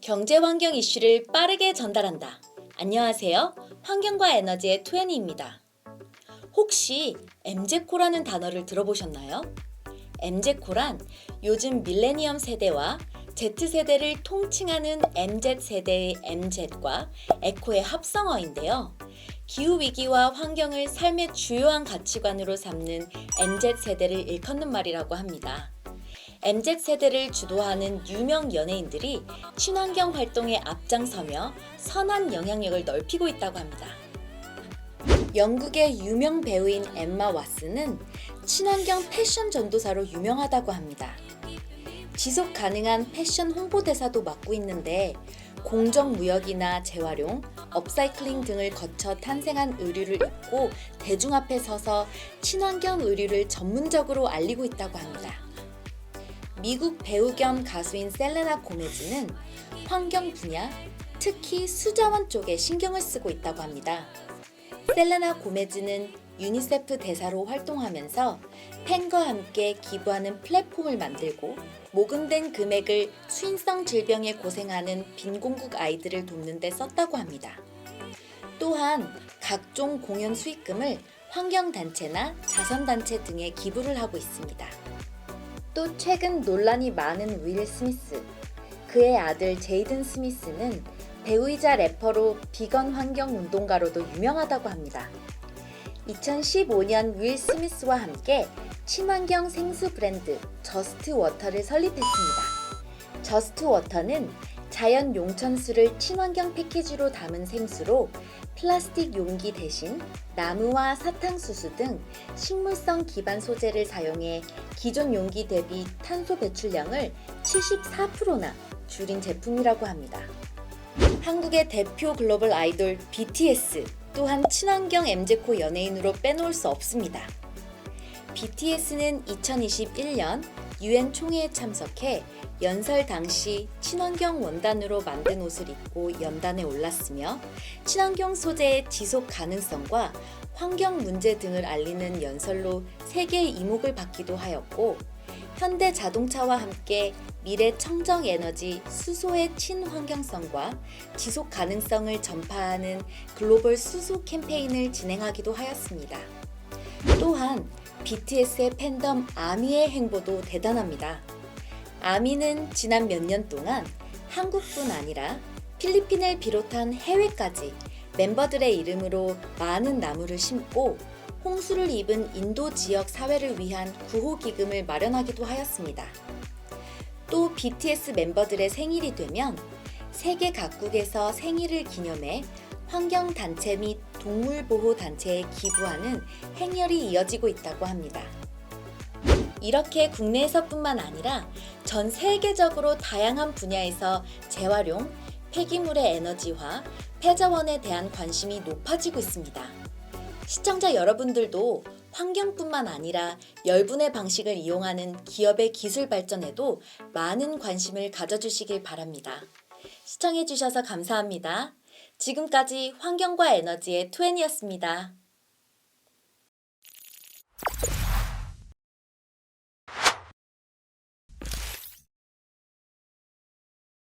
경제 환경 이슈를 빠르게 전달한다. 안녕하세요. 환경과 에너지의 투애니입니다. 혹시 MZ코라는 단어를 들어보셨나요? MZ코란 요즘 밀레니엄 세대와 Z세대를 통칭하는 MZ세대의 MZ과 에코의 합성어인데요. 기후위기와 환경을 삶의 주요한 가치관으로 삼는 MZ세대를 일컫는 말이라고 합니다. MZ세대를 주도하는 유명 연예인들이 친환경 활동에 앞장서며 선한 영향력을 넓히고 있다고 합니다. 영국의 유명 배우인 엠마 왓슨은 친환경 패션 전도사로 유명하다고 합니다. 지속 가능한 패션 홍보 대사도 맡고 있는데 공정 무역이나 재활용, 업사이클링 등을 거쳐 탄생한 의류를 입고 대중 앞에 서서 친환경 의류를 전문적으로 알리고 있다고 합니다. 미국 배우 겸 가수인 셀레나 고메즈는 환경 분야, 특히 수자원 쪽에 신경을 쓰고 있다고 합니다. 셀레나 고메즈는 유니세프 대사로 활동하면서 팬과 함께 기부하는 플랫폼을 만들고 모금된 금액을 수인성 질병에 고생하는 빈곤국 아이들을 돕는 데 썼다고 합니다. 또한 각종 공연 수익금을 환경단체나 자선단체 등에 기부를 하고 있습니다. 또 최근 논란이 많은 윌 스미스. 그의 아들 제이든 스미스는 배우이자 래퍼로 비건 환경 운동가로도 유명하다고 합니다. 2015년 윌 스미스와 함께 친환경 생수 브랜드 저스트 워터를 설립했습니다. 저스트 워터는 자연 용천수를 친환경 패키지로 담은 생수로 플라스틱 용기 대신 나무와 사탕수수 등 식물성 기반 소재를 사용해 기존 용기 대비 탄소 배출량을 74%나 줄인 제품이라고 합니다. 한국의 대표 글로벌 아이돌 BTS 또한 친환경 MZ코 연예인으로 빼놓을 수 없습니다. BTS는 2021년 유엔 총회에 참석해 연설 당시 친환경 원단으로 만든 옷을 입고 연단에 올랐으며 친환경 소재의 지속 가능성과 환경 문제 등을 알리는 연설로 세계 이목을 받기도 하였고 현대 자동차와 함께 미래 청정 에너지 수소의 친환경성과 지속 가능성을 전파하는 글로벌 수소 캠페인을 진행하기도 하였습니다. 또한 BTS의 팬덤 아미의 행보도 대단합니다. 아미는 지난 몇 년 동안 한국뿐 아니라 필리핀을 비롯한 해외까지 멤버들의 이름으로 많은 나무를 심고 홍수를 입은 인도 지역 사회를 위한 구호 기금을 마련하기도 하였습니다. 또 BTS 멤버들의 생일이 되면 세계 각국에서 생일을 기념해 환경단체 및 동물보호단체에 기부하는 행렬이 이어지고 있다고 합니다. 이렇게 국내에서뿐만 아니라 전 세계적으로 다양한 분야에서 재활용, 폐기물의 에너지화, 폐자원에 대한 관심이 높아지고 있습니다. 시청자 여러분들도 환경뿐만 아니라 열분의 방식을 이용하는 기업의 기술 발전에도 많은 관심을 가져주시길 바랍니다. 시청해주셔서 감사합니다. 지금까지 환경과 에너지의 투엔이었습니다.